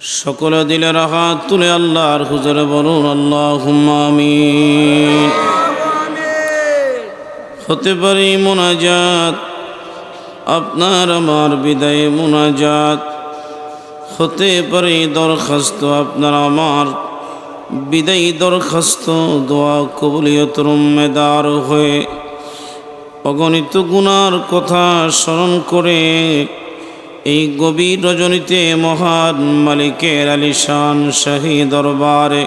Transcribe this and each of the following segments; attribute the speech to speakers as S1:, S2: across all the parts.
S1: সকলে দিলের হাত তুলে আল্লাহর হুজুরে বলুন আল্লাহ আমিন। হতে পারি মোনাজাত, আপনার আমার বিদায়ে মোনাজাত। হতে পারে দরখাস্ত, আপনার আমার বিদায়ী দরখাস্ত, দোয়া কবুলিয়ত মেদার হয়ে অগণিত গুনার কথা স্মরণ করে এই গভীর রজনীতে মহান মালিকের আলিশান শাহী দরবারে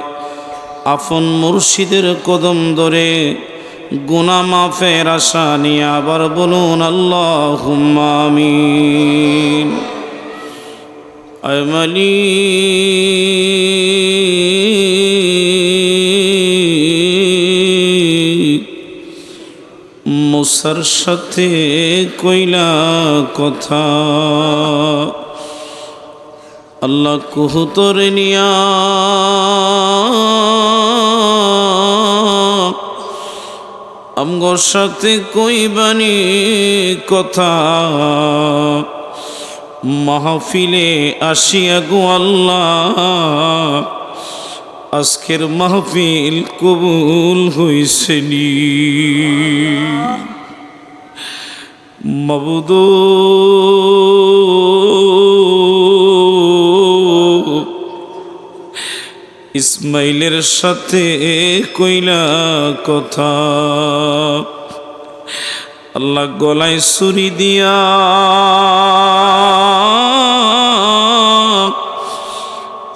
S1: আফন মুর্শিদের কদম ধরে গুনা মাফের আশা নিয়ে আবার বলুন আল্লাহ আমিন। আমলি মুসার সাথে কইলা কথা। আল্লাহ কুহুতর নিয়া আমগর সাথে কইবানি কথা। মাহফিলে আসিয়া গো আল্লাহ, আজকের মাহফিল কবুল হইসেনি মবুদ ইসমাইলের সাথে কইলা কথা। আল্লাহ গলায় সুরি দিয়া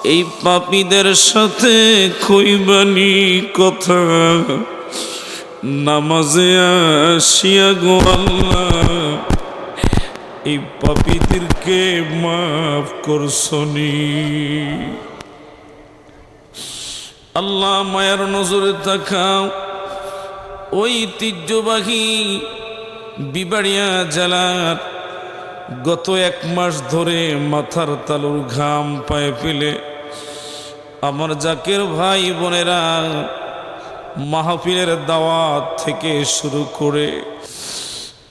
S1: এই পাপীদের সাথে কইবানি কথা। নামাজে আসিয়া গো আল্লাহ, এই পাপীদেরকে মাফ করছনি। আল্লাহ মায়ার নজরে তাকাও, ওই ঐতিহ্যবাহী বিবাড়িয়া জেলার গত এক মাস ধরে মাথার তালুর ঘাম পায়ে ফেলে। আমার জাকের ভাই বোনেরা মাহফিলের দাওয়াত থেকে শুরু করে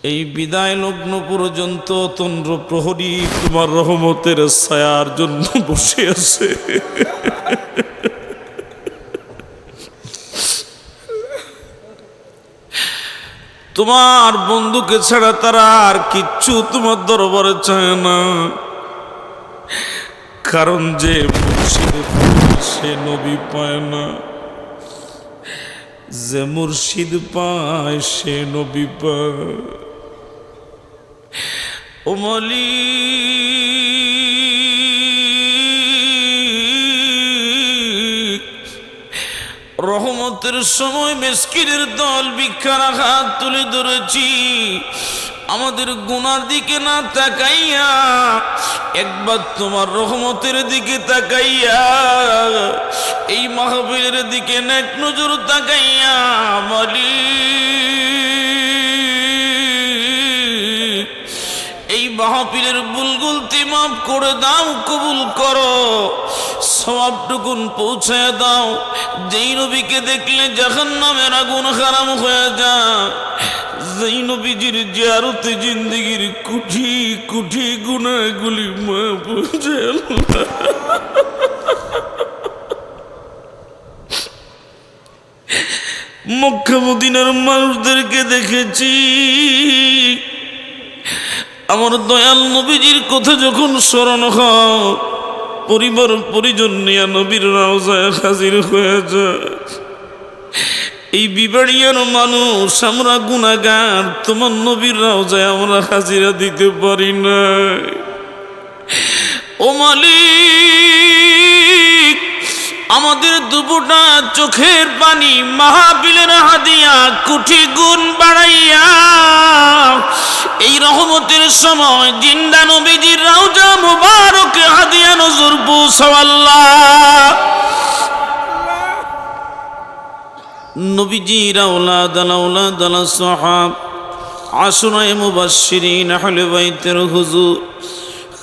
S1: এই বিদায় লগ্ন পর্যন্ত তন্দ্র প্রহরী তোমার রহমতের ছায়ার জন্য বসে আছে। তোমার বন্ধুকে ছাড়া তারা আর কিচ্ছু তোমার দরবারে চায় না। কারণ যে সে নবী পায় না। যে মুর্শিদ পায় সে নবী পায়। ও রহমতের সময় মেসকিরের দল ভিক্ষার হাত তুলে ধরেছি। আমাদের গুনার দিকে না তাকাইয়া, একবার তোমার রহমতের দিকে তাকাইয়া, এই মাহবিলের দিকে নেক নজর তাকাইয়া মালিক এই মাহফিলের বুলগুলতি মাফ করে দাও, কবুল করো। সবটুকুন পৌঁছায় দাও। যেই নবীকে দেখলে যখন নামের আগুন খারাপ হয়ে যা যেই নবীজির জিয়ারতে জিন্দগির কুঠি কুঠি গুনাগুলি মা বুঝে মক্কামদিনার মানুষদেরকে দেখেছি। আমার দয়াল নবীজির কথা যখন স্মরণ হয়, পরিবার পরিজন নিয়ে নবীর রাওজায় হাজির হয়ে যায়। এই বিবাড়িয়ার মানুষ, আমরা গুণাগার, তোমার নবীর রাওজায় আমরা হাজিরা দিতে পারি না ও মালিক, আমাদের দুপুটা চোখের পানি, মাহাবিলের হাদিয়া, কুঠি গুণ বাড়াইয়া, এই রহমতের সময় জিন্দা নবীজির রাউজা মুবারকে হাদিয়া নজর পৌঁছাল্লাহ নবীজির আওলাদ আলাউলাদ আলা সাহাব আসনায় মুবাশশিরিন, আহলে বাইতের হুজুর,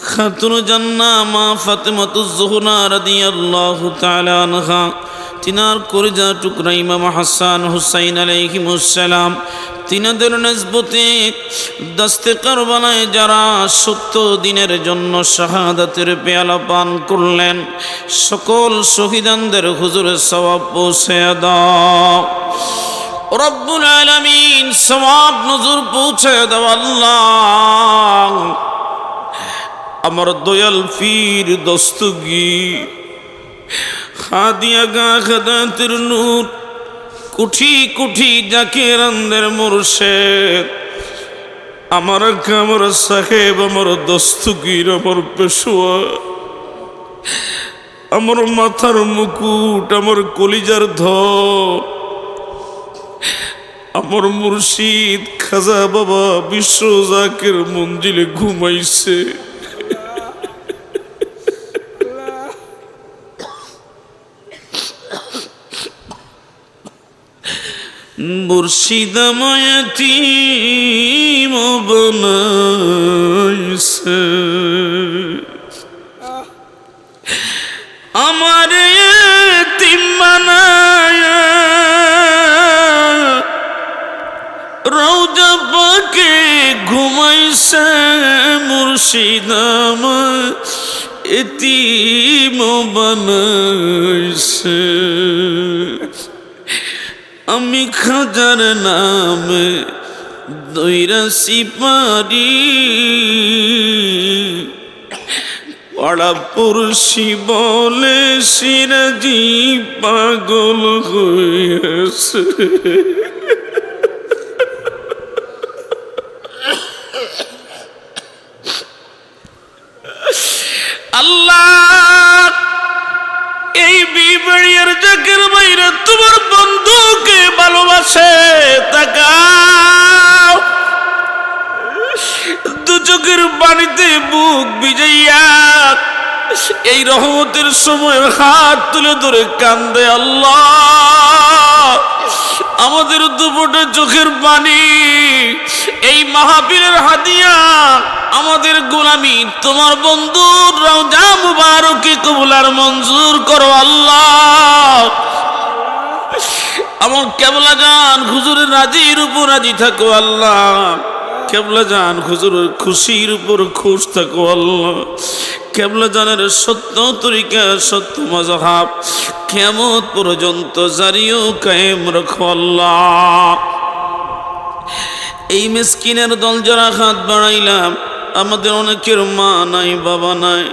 S1: খাতুন জান্না মা ফাতেমাতুজ জোহরা রাদিয়াল্লাহু তাআলা আনহা। তিনার করিজা টুকরা ইমাম হাসান হুসাইন আলাইহিমুসালাম তিনাদের নেসবতে দস্তে কারবানায় যারা সত্য দিনের জন্য শাহাদাতের পেয়ালা পান করলেন, সকল শহীদানদের হুজুরের সবাব পৌঁছে দাও। রব্বুল আলামিন সওয়াব নজর পৌঁছে দাও আল্লাহ। আমার দয়াল ফির দস্তগীর হাদিয়া গা খাদাতের নূর, কুঠি কুঠি জাকির আন্দের মুর্শেদ। আমার আমার সাহেব, আমার দস্তগীর আমার পেশোয়া। আমার মাথার মুকুট, আমার কলিজার ধর আমার মুর্শিদ খাজা বাবা বিশ্ব জাকের মঞ্জিলে ঘুমাইছে। মুর্শিদাময়তি বনাইছে আমার তিম্মানায় রৌজা পাকে ঘুমাইছে মুর্শিদাম এতিম বানাইছে আমি খাজার নামে দৈরাসি পারি পাড়া পুরুষি বলে সিরাজি পাগল হয়েছে। তোমার বন্ধুকে ভালোবাসে, তাকাও। দু পানিতে বুক বিজাইয়া এই রহমতের সময় হাত তুলে ধরে কান্দে আল্লাহ। আমাদের দুপুটে চোখের পানি, এই মাহাবীরের হাদিয়া আমাদের গোলামি, তোমার বন্ধুর রওজা মুবারকে কবুলার মঞ্জুর করো আল্লাহ। আমার কেবলা জান হুজুরের রাজির উপর রাজি থাকো আল্লাহ। কেবলা জান হুজুরের খুশির উপর খুশ থাকো আল্লাহ। কেবলা জানের সত্য তরিকা, সত্য মজাহাব কেমত পর্যন্ত জারিও কায়েম রাখো আল্লাহ। এই মিসকিনের দল যারা হাত বাড়াইলাম, আমাদের অনেকের মা নাই, বাবা নাই,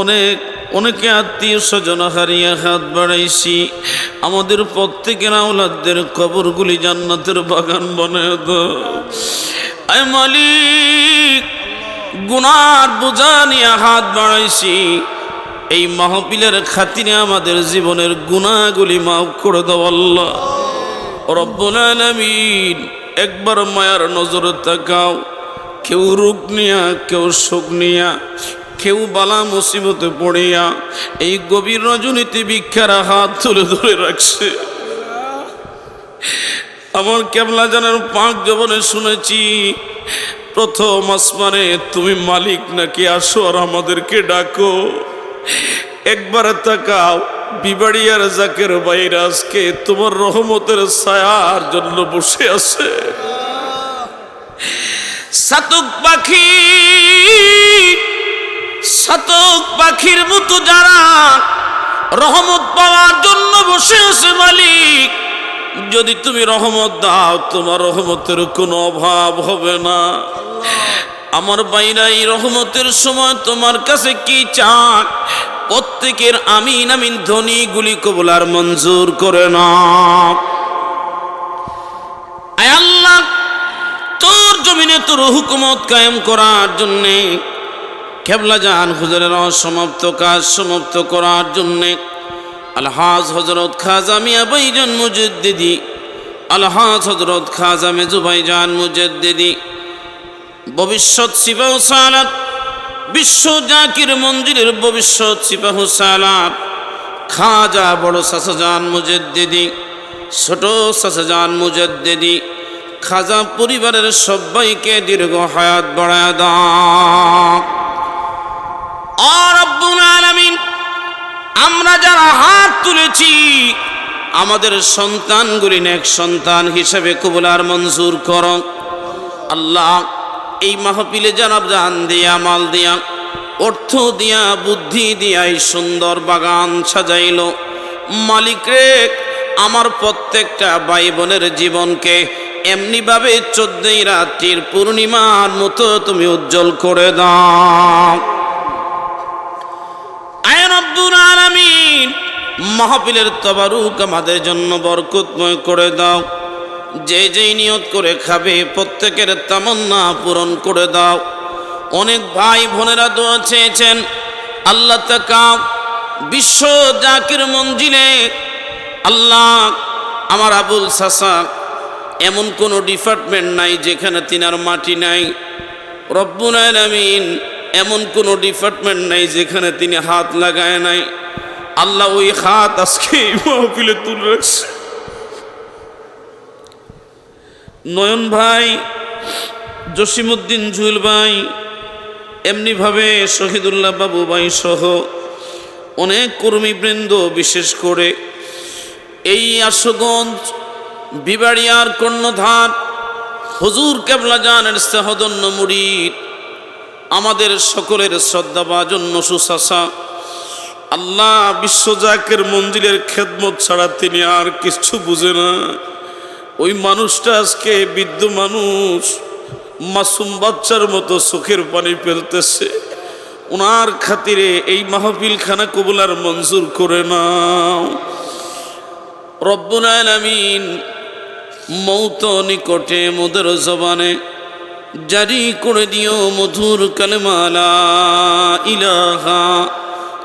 S1: অনেক অনেকে আত্মীয় স্বজন হারিয়ে হাত বাড়াইছি। আমাদের প্রত্যেকের আওলাদদের কবরগুলি জান্নাতের বাগান আয় মালিক, গুনার বোঝা নিয়ে হাত বাড়াইছি। এই মাহপিলের খাতিরে আমাদের জীবনের গুণাগুলি মাফ করে দাও একবার মায়ার নজর তাকাও। কেউ রোগ নিয়া, কেউ শোক নিয়া। কেউ বালা মুসিবতে পড়িয়া এই গভীর রজনীতে ভিক্ষারা হাত তুলে ধরে রাখছে। আমার কেবলা জানার পাঁচ জবনে শুনেছি, প্রথম আসমানে তুমি মালিক নাকি আসো আর আমাদেরকে ডাকো। একবার তাকাও, বিবাড়িয়ার জাকের বাইরে আজকে তোমার রহমতের ছায়ার জন্য বসে আছে। সাতুক পাখি সাতক পাখির মতো যারা রহমত পাওয়ার জন্য বসে আছে মালিক, যদি তুমি রহমত দাও, তোমার রহমতের কোনো অভাব হবে না। আমার বাইরা এই রহমতের সময় তোমার কাছে কি চাক? প্রত্যেকের আমিন আমিন ধ্বনি গুলি কবলার মঞ্জুর করে না আল্লাহ, তোর জমিনে তোর হুকুমত কায়েম করার জন্যে খেবলা জান হুজুরের সমাপ্ত কাজ সমাপ্ত করার জন্যে আলহাজ হজরত খাজা মিয়া ভাইজান মুজদ্দিদি, আলহাজ হজরত খাজা মেজু ভাইজান মুজদ্দিদি, ভবিষ্যৎ সিপাহ সালাত বিশ্ব জাকির মন্দিরের ভবিষ্যৎ সিপাহ সালাত খাজা বড় সাসাজান মুজদ্দিদি, ছোট সাসাজান মুজদ্দিদি, খাজা পরিবারের সবাইকে দীর্ঘ হায়াত বাড়ায় আব্বুল আমরা যারা হাত তুলেছি, আমাদের সন্তানগুলি এক সন্তান হিসেবে কবুলার মঞ্জুর কর। আল্লাহ, এই মাহফিলে জানাব জান দিয়া, মাল দিয়া, অর্থ দিয়া, বুদ্ধি দিয়া এই সুন্দর বাগান সাজাইল। মালিক রে, আমার প্রত্যেকটা ভাই বোনের জীবনকে এমনিভাবে চোদ্দই রাত্রির পূর্ণিমার মতো তুমি উজ্জ্বল করে দাও। মাহফিলের তবারুক আমাদের জন্য বরকতময় করে দাও। যে যেই নিয়ত করে খাবে, প্রত্যেকের তামান্না পূরণ করে দাও। অনেক ভাই বোনেরা দোয়া চেয়েছেন, আল্লাহ তাকা বিশ্ব জাকির মঞ্জিলে আল্লাহ আমার আবুল সাসা এমন কোনো ডিপার্টমেন্ট নাই যেখানে তিনার মাটি নাই। রব্বুল আলামিন এমন কোনো ডিপার্টমেন্ট নাই যেখানে তিনি হাত লাগায় নাই। আল্লাহ ওই হাত আজকে মাহফিলে তুলে রাখছে। নয়ন ভাই, জসিমুদ্দিন জুয়েল ভাই, এমনিভাবে শহীদুল্লাহ বাবু ভাই সহ অনেক কর্মীবৃন্দ, বিশেষ করে এই আশুগঞ্জ, বিবাড়িয়ার কর্ণধার, হুজুর কেবলা জানের সেহদন্য মুড়িদ, আমাদের সকলের শ্রদ্ধাভাজন সুশাসা আল্লাহ বিশ্বজাকের মঞ্জিলের খেদমত ছাড়া তিনি আর কিছু বুঝে না। ওই মানুষটা আজকে বৃদ্ধ মানুষ, মাসুম বাচ্চার মতো চোখের পানি ফেলতেছে। ওনার খাতিরে এই মাহফিল খানা কবুলার মঞ্জুর করে নাও। রব্বুল আমিন মৌত নিকটে মোদের জবানে জারি করে দিও মধুর কালেমালা ইলাহা